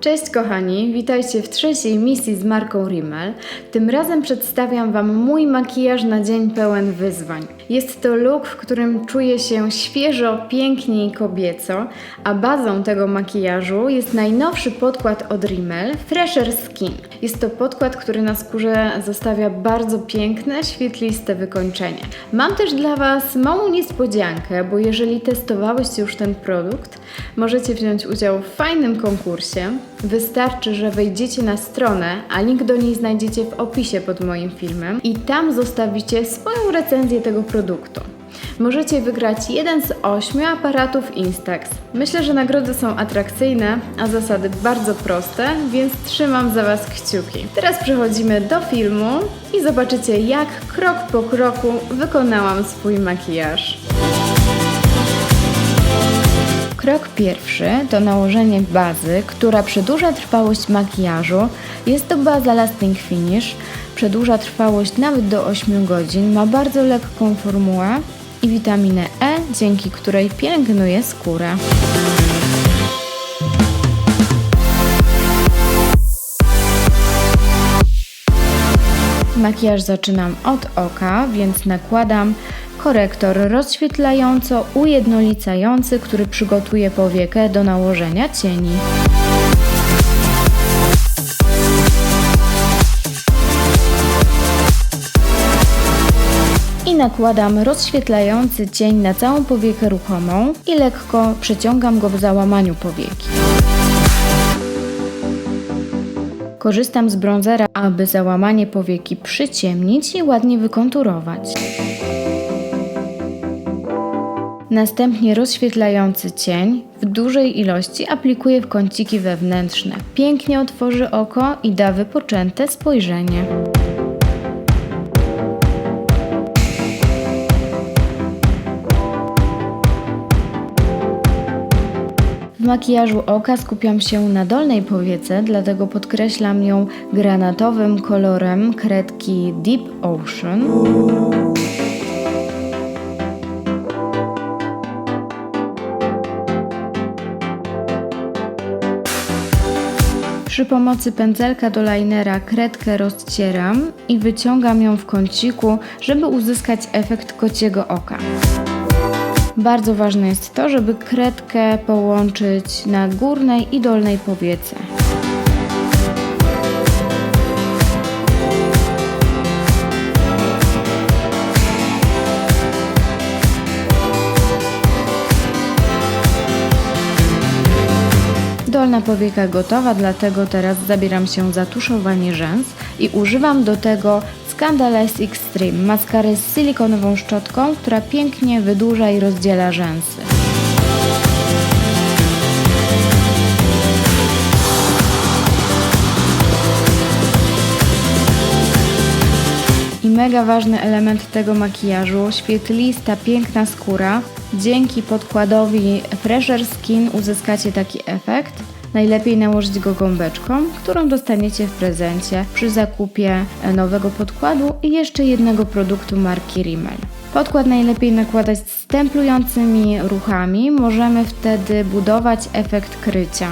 Cześć kochani, witajcie w trzeciej misji z marką Rimmel. Tym razem przedstawiam Wam mój makijaż na dzień pełen wyzwań. Jest to look, w którym czuję się świeżo, pięknie i kobieco, a bazą tego makijażu jest najnowszy podkład od Rimmel Fresher Skin. Jest to podkład, który na skórze zostawia bardzo piękne, świetliste wykończenie. Mam też dla Was małą niespodziankę, bo jeżeli testowałyście już ten produkt, możecie wziąć udział w fajnym konkursie. Wystarczy, że wejdziecie na stronę, a link do niej znajdziecie w opisie pod moim filmem i tam zostawicie swoją recenzję tego produktu. Możecie wygrać jeden z ośmiu aparatów Instax. Myślę, że nagrody są atrakcyjne, a zasady bardzo proste, więc trzymam za Was kciuki. Teraz przechodzimy do filmu i zobaczycie, jak krok po kroku wykonałam swój makijaż. Krok pierwszy to nałożenie bazy, która przedłuża trwałość makijażu. Jest to baza Lasting Finish, przedłuża trwałość nawet do 8 godzin, ma bardzo lekką formułę i witaminę E, dzięki której pielęgnuje skórę. Makijaż zaczynam od oka, więc nakładam korektor rozświetlająco-ujednolicający, który przygotuje powiekę do nałożenia cieni. I nakładam rozświetlający cień na całą powiekę ruchomą i lekko przeciągam go w załamaniu powieki. Korzystam z bronzera, aby załamanie powieki przyciemnić i ładnie wykonturować. Następnie rozświetlający cień w dużej ilości aplikuję w kąciki wewnętrzne. Pięknie otworzy oko i da wypoczęte spojrzenie. W makijażu oka skupiam się na dolnej powiece, dlatego podkreślam ją granatowym kolorem kredki Deep Ocean. Przy pomocy pędzelka do linera kredkę rozcieram i wyciągam ją w kąciku, żeby uzyskać efekt kociego oka. Bardzo ważne jest to, żeby kredkę połączyć na górnej i dolnej powiece. Dolna powieka gotowa, dlatego teraz zabieram się za tuszowanie rzęs i używam do tego Scandalous Extreme, maskary z silikonową szczotką, która pięknie wydłuża i rozdziela rzęsy. I mega ważny element tego makijażu, świetlista, piękna skóra. Dzięki podkładowi Fresher Skin uzyskacie taki efekt. Najlepiej nałożyć go gąbeczką, którą dostaniecie w prezencie przy zakupie nowego podkładu i jeszcze jednego produktu marki Rimmel. Podkład najlepiej nakładać stemplującymi ruchami, możemy wtedy budować efekt krycia.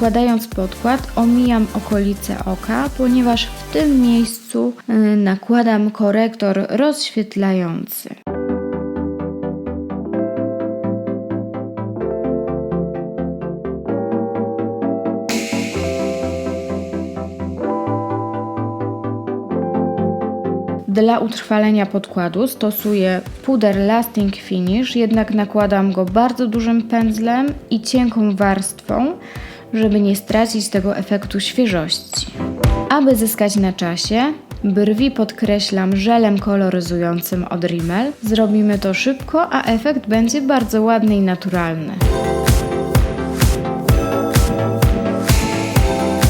Nakładając podkład, omijam okolice oka, ponieważ w tym miejscu y, nakładam korektor rozświetlający. Dla utrwalenia podkładu stosuję puder Lasting Finish, jednak nakładam go bardzo dużym pędzlem i cienką warstwą, żeby nie stracić tego efektu świeżości. Aby zyskać na czasie, brwi podkreślam żelem koloryzującym od Rimmel. Zrobimy to szybko, a efekt będzie bardzo ładny i naturalny.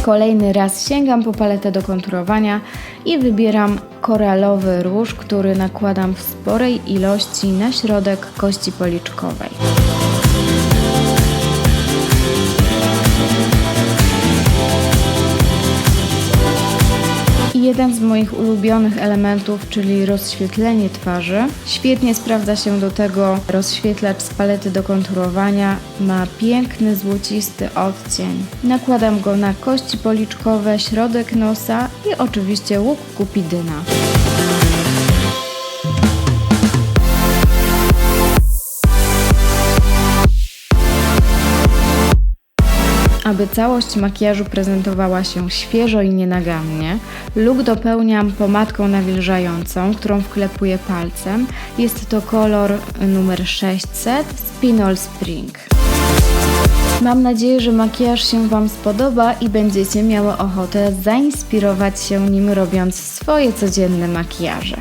Kolejny raz sięgam po paletę do konturowania i wybieram koralowy róż, który nakładam w sporej ilości na środek kości policzkowej. Jeden z moich ulubionych elementów, czyli rozświetlenie twarzy. Świetnie sprawdza się do tego rozświetlacz z palety do konturowania. Ma piękny, złocisty odcień. Nakładam go na kości policzkowe, środek nosa i oczywiście łuk kupidyna. Aby całość makijażu prezentowała się świeżo i nienagannie, look dopełniam pomadką nawilżającą, którą wklepuję palcem. Jest to kolor numer 600 Spinol Spring. Mam nadzieję, że makijaż się Wam spodoba i będziecie miały ochotę zainspirować się nim robiąc swoje codzienne makijaże.